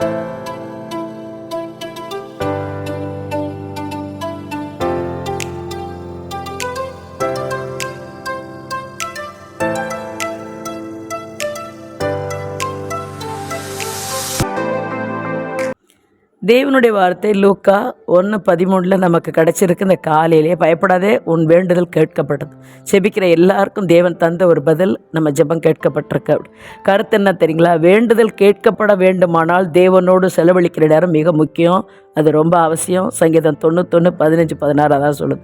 Bye. தேவனுடைய வார்த்தை லூக்கா ஒன்று பதிமூணில் நமக்கு கிடச்சிருக்கு. இந்த காலையிலே பயப்படாதே உன் வேண்டுதல் கேட்கப்பட்டது. செபிக்கிற எல்லாருக்கும் தேவன் தந்த ஒரு பதில் நம்ம ஜெபம் கேட்கப்பட்டிருக்கு. கருத்து என்ன தெரியுங்களா? வேண்டுதல் கேட்கப்பட வேண்டுமானால் தேவனோடு செலவழிக்கிற நேரம் மிக முக்கியம். அது ரொம்ப அவசியம். சங்கீதம் தொண்ணூத்தொன்று பதினஞ்சு பதினாறு அதான் சொல்லுது.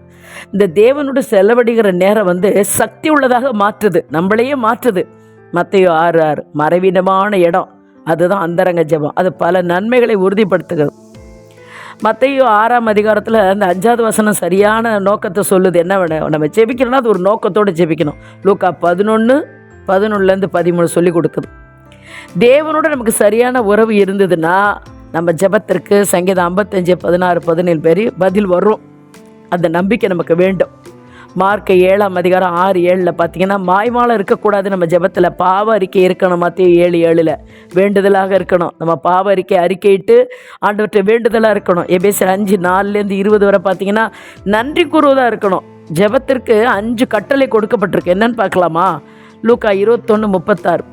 இந்த தேவனோடு செலவழிக்கிற நேரம் வந்து சக்தி உள்ளதாக மாற்றுது. நம்மளையே மாற்றுது. மத்தையோ ஆறு ஆறு மறைவீனமான இடம். அதுதான் அந்தரங்க ஜெபம். அது பல நன்மைகளை உறுதிப்படுத்துகிறது. மற்றையும் ஆறாம் அதிகாரத்தில் அந்த அஞ்சாவது வசனம் சரியான நோக்கத்தை சொல்லுது. என்ன வேணும் நம்ம ஜெபிக்கணும்னா அது ஒரு நோக்கத்தோடு ஜெபிக்கணும். லூக்கா பதினொன்று பதினொன்றுலேருந்து பதிமூணு சொல்லி கொடுக்குது. தேவனோட நமக்கு சரியான உறவு இருந்ததுன்னா நம்ம ஜெபத்திற்கு சங்கீதம் ஐம்பத்தஞ்சு பதினாறு பதினேழு பேர் பதில் வரும். அந்த நம்பிக்கை நமக்கு வேண்டும். மார்க் ஏழாம் அதிகாரம் ஆறு ஏழில் பார்த்தீங்கன்னா மாய்மாலம் இருக்கக்கூடாது நம்ம ஜெபத்தில் பாவ அறிக்கை இருக்கணும் மத்திய ஏழு ஏழில். வேண்டுதலாக இருக்கணும். நம்ம பாவ அறிக்கை அறிக்கையிட்டு ஆண்டவற்றை வேண்டுதலாக இருக்கணும். எபேசர் அஞ்சு நாலுலேருந்து இருபது வரை பார்த்தீங்கன்னா நன்றி கூறுவதாக இருக்கணும். ஜெபத்திற்கு அஞ்சு கட்டளை கொடுக்கப்பட்டிருக்கு. என்னன்னு பார்க்கலாமா? லூக்கா இருபத்தொன்று முப்பத்தாறு.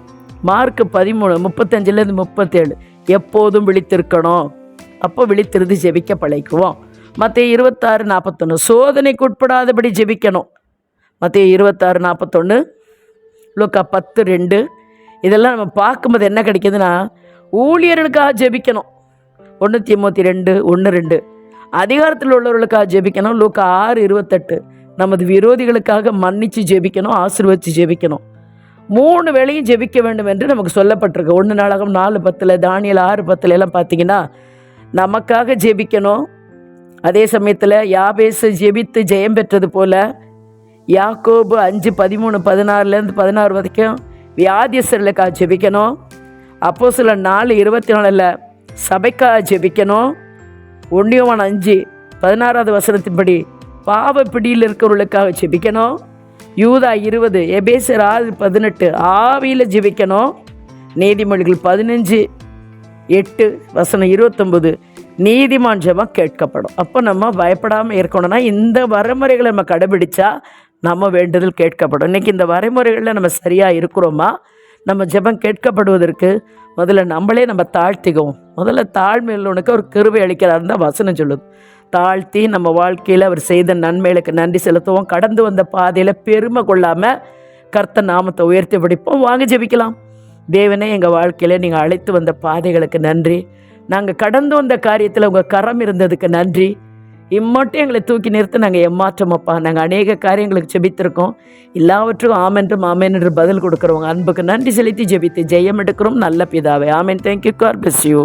மார்க் பதிமூணு முப்பத்தஞ்சுலேருந்து முப்பத்தேழு. எப்போதும் விழித்திருக்கணும். அப்போ விழித்திருந்து ஜெபிக்க பழகுவோம். மற்ற இருபத்தாறு நாற்பத்தொன்று சோதனைக்கு உட்படாதபடி ஜெபிக்கணும். மற்ற இருபத்தாறு நாற்பத்தொன்று லுக்கா பத்து ரெண்டு. இதெல்லாம் நம்ம பார்க்கும்போது என்ன கிடைக்கிதுன்னா ஊழியர்களுக்காக ஜெபிக்கணும். ஒன்று தீமூத்தி ரெண்டு ஒன்று ரெண்டு. அதிகாரத்தில் உள்ளவர்களுக்காக ஜெபிக்கணும். லூக்கா ஆறு இருபத்தெட்டு. நமது விரோதிகளுக்காக மன்னித்து ஜெபிக்கணும் ஆசீர்வதிச்சு ஜெபிக்கணும். மூணு வேளையும் ஜெபிக்க வேண்டும் என்று நமக்கு சொல்லப்பட்டிருக்கு. ஒன்று நாளாகம் நாலு பத்தில் தானியல் ஆறு பத்தில் எல்லாம் பார்த்தீங்கன்னா நமக்காக ஜெபிக்கணும். அதே சமயத்தில் யாபேசு ஜெபித்து ஜெயம் பெற்றது போல யாக்கோபு அஞ்சு பதிமூணு பதினாறுலேருந்து பதினாறு வரைக்கும் வியாதியஸ்தர்களுக்காக ஜெபிக்கணும். அப்போ சில நாலு இருபத்தி நாலில் சபைக்காக ஜெபிக்கணும். ஒன்றியவன் அஞ்சு பதினாறாவது வசனத்தின்படி பாவ பிடியில் இருக்கிறவர்களுக்காக ஜெபிக்கணும். யூதா இருபது எபேசர் ஆறு பதினெட்டு ஆவியில் ஜெபிக்கணும். நீதிமொழிகள் பதினஞ்சு எட்டு வசனம் இருபத்தொம்பது நீதிமான் ஜெபம் கேட்கப்படும். அப்போ நம்ம பயப்படாமல் இருக்கணும்னா இந்த வரைமுறைகளை நம்ம கடைபிடிச்சா நம்ம வேண்டுதல் கேட்கப்படும். இன்றைக்கி இந்த வரைமுறைகளில் நம்ம சரியாக இருக்கிறோமா? நம்ம ஜெபம் கேட்கப்படுவதற்கு முதல்ல நம்மளே நம்ம தாழ்த்திக்குவோம். முதல்ல தாழ்மையுள்ளவனுக்கு ஒரு கிருவை அளிக்கிறார் தான் வசனம் சொல்லுது. தாழ்த்தி நம்ம வாழ்க்கையில் அவர் செய்த நன்மைகளுக்கு நன்றி செலுத்துவோம். கடந்து வந்த பாதையில் பெருமை கொள்ளாமல் கர்த்த நாமத்தை உயர்த்தி பிடிப்போம். வாங்க ஜெபிக்கலாம். தேவனே எங்கள் வாழ்க்கையில் நீங்கள் அழைத்து வந்த பாதைகளுக்கு நன்றி. நாங்கள் கடந்து வந்த காரியத்தில் உங்கள் கரம் இருந்ததுக்கு நன்றி. இம்மட்டும் எங்களை தூக்கி நிறுத்து நாங்கள் எம்மாற்றமப்பா நாங்கள் அநேக காரியங்களுக்கு ஜெபித்திருக்கோம். எல்லாவற்றுக்கும் ஆமென்றும் ஆமென் என்று பதில் கொடுக்குறவங்க அன்புக்கு நன்றி செலுத்தி ஜெபித்து ஜெயம் எடுக்கிறோம். நல்ல பிதாவே. Amen. Thank you God bless you